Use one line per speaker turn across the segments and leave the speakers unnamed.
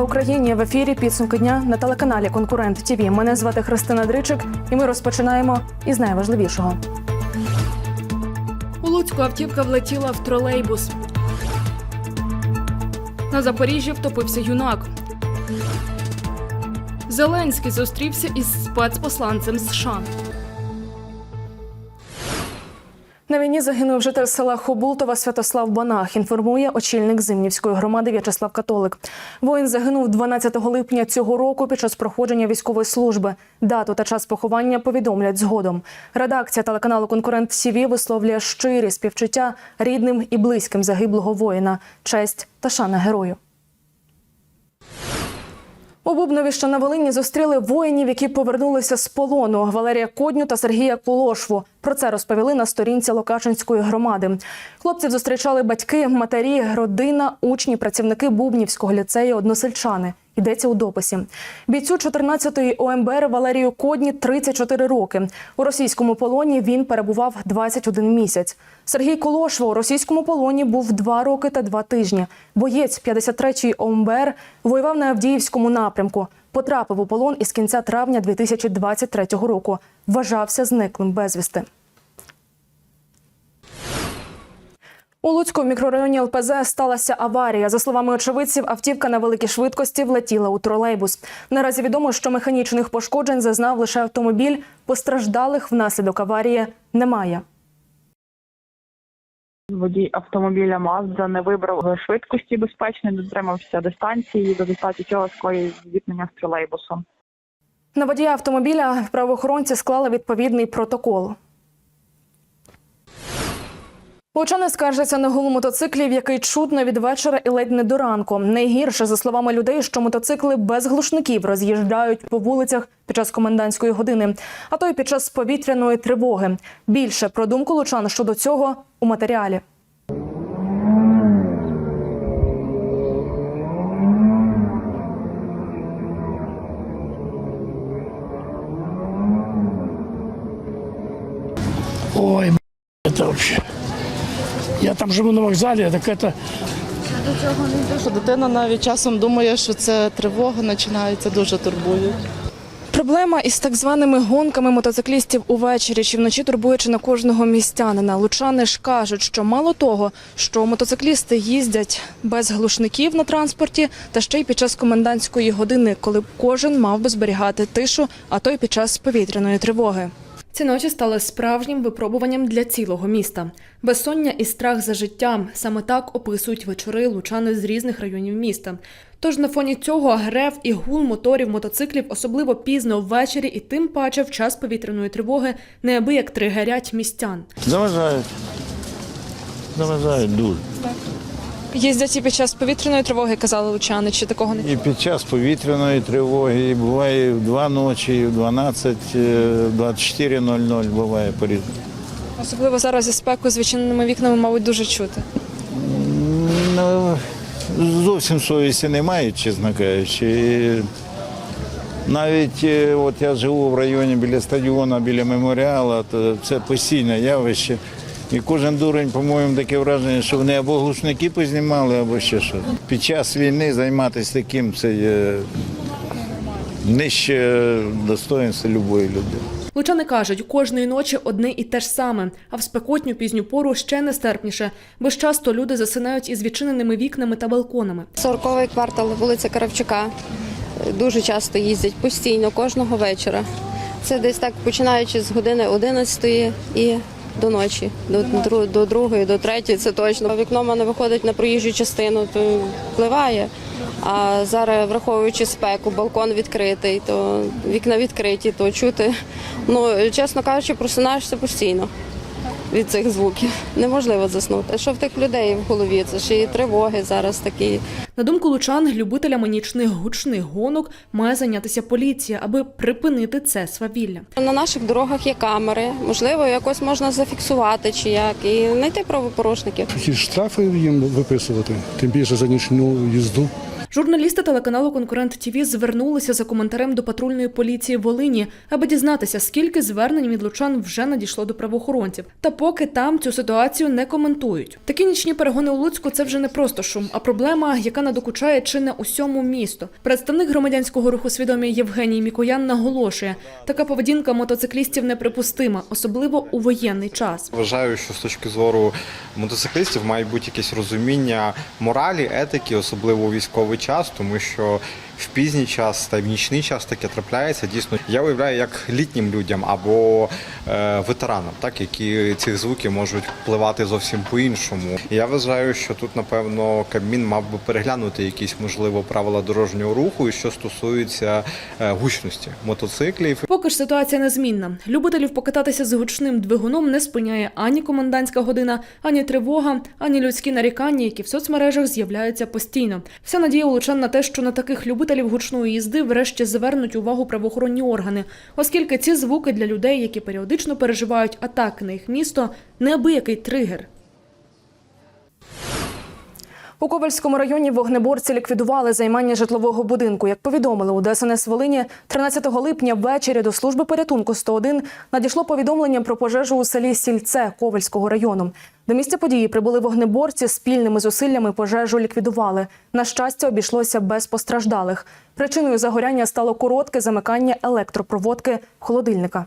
Україні в ефірі підсумки дня на телеканалі Конкурент ТІВІ. Мене звати Христина Дричик, і ми розпочинаємо із найважливішого.
У Луцьку автівка влетіла в тролейбус. На Запоріжжі втопився юнак. Зеленський зустрівся із спецпосланцем США.
На війні загинув житель села Хобултова Святослав Банах. Інформує очільник Зимнівської громади В'ячеслав Католик. Воїн загинув 12 липня цього року під час проходження військової служби. Дату та час поховання повідомлять згодом. Редакція телеканалу Конкурент ТІВІ висловлює щирі співчуття рідним і близьким загиблого воїна. Честь та шана герою. У Бубнові, що на Волині, зустріли воїнів, які повернулися з полону Валерія Кодню та Сергія Кулошву. Про це розповіли на сторінці Локашинської громади. Хлопців зустрічали батьки, матері, родина, учні, працівники Бубнівського ліцею, односельчани. Йдеться у дописі. Бійцю 14-ї ОМБР Валерію Кодні 34 роки. У російському полоні він перебував 21 місяць. Сергій Колошво у російському полоні був 2 роки та 2 тижні. Боєць 53-ї ОМБР воював на Авдіївському напрямку. Потрапив у полон із кінця травня 2023 року. Вважався зниклим безвісти. У Луцькому мікрорайоні ЛПЗ сталася аварія. За словами очевидців, автівка на великій швидкості влетіла у тролейбус. Наразі відомо, що механічних пошкоджень зазнав лише автомобіль. Постраждалих внаслідок аварії немає.
Водій автомобіля Мазда не вибрав швидкості безпечної, не дотримався дистанції, до результаті цього скоїв зіткнення з тролейбусом.
На водія автомобіля правоохоронці склали відповідний протокол. Лучани скаржаться на гул мотоциклів, який чутно від вечора і ледь не до ранку. Найгірше, за словами людей, що мотоцикли без глушників роз'їжджають по вулицях під час комендантської години, а то й під час повітряної тривоги. Більше про думку лучан щодо цього у матеріалі.
Ой, это вообще. Я там живу на вокзале, так это
Що дитина навіть часом думає, що це тривога починається, дуже турбує.
Проблема із так званими гонками мотоциклістів увечері чи вночі турбує чи на кожного містянина. Лучани ж кажуть, що мало того, що мотоциклісти їздять без глушників на транспорті, та ще й під час комендантської години, коли б кожен мав би зберігати тишу, а то й під час повітряної тривоги. Ці ночі стали справжнім випробуванням для цілого міста. Безсоння і страх за життя саме так описують вечори лучани з різних районів міста. Тож на фоні цього грев і гул моторів мотоциклів, особливо пізно ввечері і тим паче в час повітряної тривоги, неабияк тригерять містян.
Заважають. Заважають дуже.
Їздять і під час повітряної тривоги, казали лучани, чи такого не
І під час повітряної тривоги, і буває і в 2 ночі, і в 12, е, 24.00 буває по-різному.
особливо зараз зі спеку з відчиненими вікнами, мабуть, дуже чути.
Ну, зовсім совісті немає, чесно кажучи. І Навіть е, от я живу в районі біля стадіону, біля меморіалу, то це постійне явище. І кожен дурень, по-моєму, таке враження, що вони або глушники познімали, або ще що. Під час війни займатися таким це є нижче достоинства любої людини.
Лучани кажуть, кожної ночі одне і те ж саме, а в спекотню пізню пору ще нестерпніше, бо ж часто люди засинають із відчиненими вікнами та балконами.
40-й квартал, вулиця Каравчука. Дуже часто їздять постійно, кожного вечора. Це десь так починаючи з години 11 і до ночі, до, до другої, до третьої, це точно. Вікно в мене виходить на проїжджу частину, то впливає. А зараз, враховуючи спеку, балкон відкритий, то вікна відкриті, то чути. Ну, чесно кажучи, просинаєшся постійно від цих звуків. Неможливо заснути. Що в тих людей в голові? Це ж і тривоги зараз такі.
На думку лучан, любителями нічних гучних гонок має зайнятися поліція, аби припинити це свавілля.
На наших дорогах є камери, можливо, якось можна зафіксувати чи як, і знайти правопорушників.
Які штрафи їм виписувати, тим більше за нічну їзду.
Журналісти телеканалу Конкурент ТІВІ звернулися за коментарем до патрульної поліції Волині, аби дізнатися, скільки звернень від лучан вже надійшло до правоохоронців. Та поки там цю ситуацію не коментують. Такі нічні перегони у Луцьку це вже не просто шум, а проблема, яка надокучає чи не усьому місту. Представник громадянського руху свідомі Євгеній Мікоян наголошує, така поведінка мотоциклістів неприпустима, особливо у воєнний час.
Вважаю, що з точки зору мотоциклістів має бути якесь розуміння моралі, етики, особливо у військовий час, тому що в пізній час та в нічний час таке трапляється. Дійсно, я уявляю як літнім людям або е, ветеранам, так які ці звуки можуть впливати зовсім по-іншому. Я вважаю, що тут напевно Кабмін мав би переглянути якісь можливо правила дорожнього руху, і що стосується е, гучності мотоциклів.
Поки ж ситуація незмінна. Любителів покататися з гучним двигуном не спиняє ані комендантська година, ані тривога, ані людські нарікання, які в соцмережах з'являються постійно. Вся надія у на те, що на таких любителів гучної їзди врешті звернуть увагу правоохоронні органи, оскільки ці звуки для людей, які періодично переживають атаки на їх місто, неабиякий тригер.
У Ковальському районі вогнеборці ліквідували займання житлового будинку. Як повідомили у ДСНС Волині, 13 липня ввечері до служби порятунку 101 надійшло повідомлення про пожежу у селі Сільце Ковальського району. До місця події прибули вогнеборці спільними зусиллями пожежу ліквідували. На щастя, обійшлося без постраждалих. Причиною загоряння стало коротке замикання електропроводки холодильника.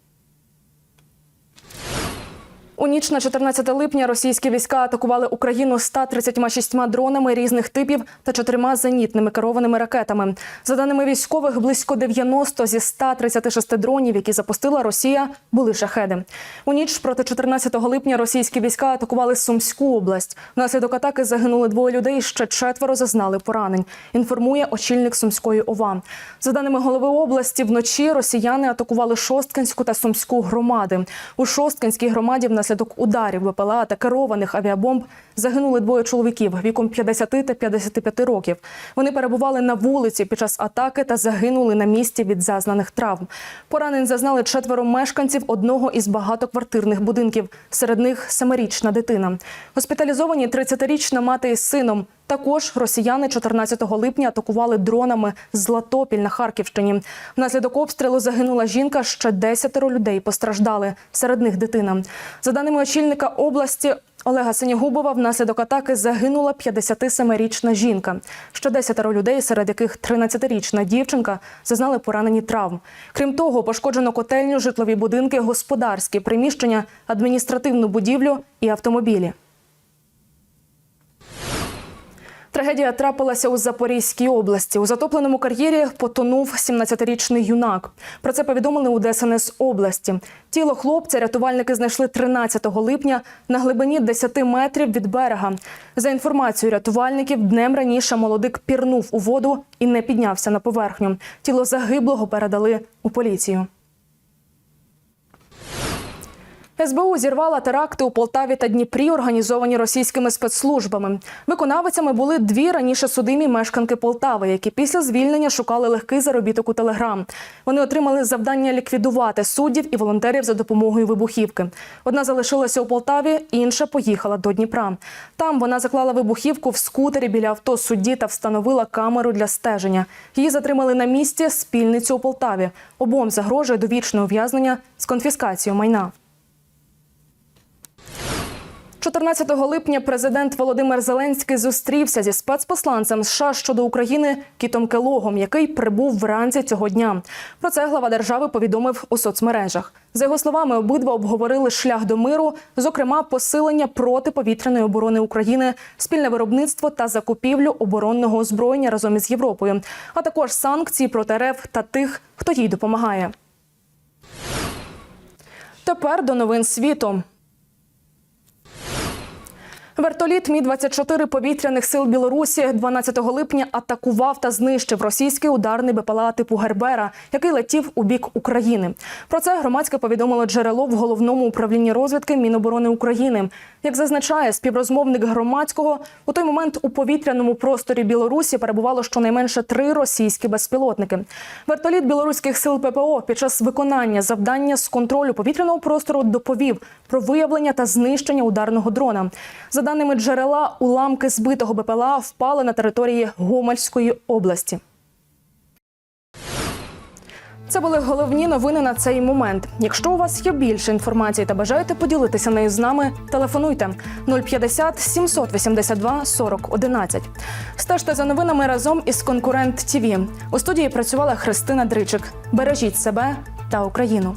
У ніч на 14 липня російські війська атакували Україну 136 дронами різних типів та чотирма зенітними керованими ракетами. За даними військових, близько 90 зі 136 дронів, які запустила Росія, були шахеди. У ніч проти 14 липня російські війська атакували Сумську область. Внаслідок атаки загинули двоє людей. Ще четверо зазнали поранень. Інформує очільник Сумської ОВА. За даними голови області, вночі росіяни атакували Шосткинську та Сумську громади. У Шосткинській громаді внаслідок ударів БПЛА та керованих авіабомб загинули двоє чоловіків віком 50 та 55 років. Вони перебували на вулиці під час атаки та загинули на місці від зазнаних травм. Поранень зазнали четверо мешканців одного із багатоквартирних будинків. Серед них семирічна дитина. Госпіталізовані 30-річна мати із сином. Також росіяни 14 липня атакували дронами Златопіль на Харківщині. Внаслідок обстрілу загинула жінка. Ще 10 людей постраждали. Серед них дитина. За даними очільника області. Олега Синігубова внаслідок атаки загинула 57-річна жінка. Ще 10 людей, серед яких 13-річна дівчинка, зазнали поранені травм. Крім того, пошкоджено котельню, житлові будинки, господарські приміщення, адміністративну будівлю і автомобілі. Трагедія трапилася у Запорізькій області. У затопленому кар'єрі потонув 17-річний юнак. Про це повідомили у ДСНС області. Тіло хлопця рятувальники знайшли 13 липня на глибині 10 метрів від берега. За інформацією рятувальників, днем раніше молодик пірнув у воду і не піднявся на поверхню. Тіло загиблого передали у поліцію. СБУ зірвала теракти у Полтаві та Дніпрі, організовані російськими спецслужбами. Виконавицями були дві раніше судимі мешканки Полтави, які після звільнення шукали легкий заробіток у Телеграм. Вони отримали завдання ліквідувати суддів і волонтерів за допомогою вибухівки. Одна залишилася у Полтаві, інша поїхала до Дніпра. Там вона заклала вибухівку в скутері біля авто судді та встановила камеру для стеження. Її затримали на місці спільницю у Полтаві. Обом загрожує довічне ув'язнення з конфіскацією майна. 14 липня президент Володимир Зеленський зустрівся зі спецпосланцем США щодо України Кітом Келогом, який прибув вранці цього дня. Про це глава держави повідомив у соцмережах. За його словами, обидва обговорили шлях до миру, зокрема, посилення протиповітряної оборони України, спільне виробництво та закупівлю оборонного озброєння разом із Європою, а також санкції проти РФ та тих, хто їй допомагає. Тепер до новин світу. Вертоліт Мі 24 повітряних сил Білорусі 12 липня атакував та знищив російський ударний БПЛА типу Гербера, який летів у бік України. Про це громадське повідомило джерело в головному управлінні розвідки Міноборони України. Як зазначає співрозмовник громадського, у той момент у повітряному просторі Білорусі перебувало щонайменше три російські безпілотники. Вертоліт білоруських сил ППО під час виконання завдання з контролю повітряного простору доповів про виявлення та знищення ударного дрона. За даними джерела, уламки збитого БПЛА впали на території Гомельської області. Це були головні новини на цей момент. Якщо у вас є більше інформації та бажаєте поділитися нею з нами, телефонуйте 050 782 40 11. Стежте за новинами разом із конкурент ТІВІ. У студії працювала Христина Дричик. Бережіть себе та Україну.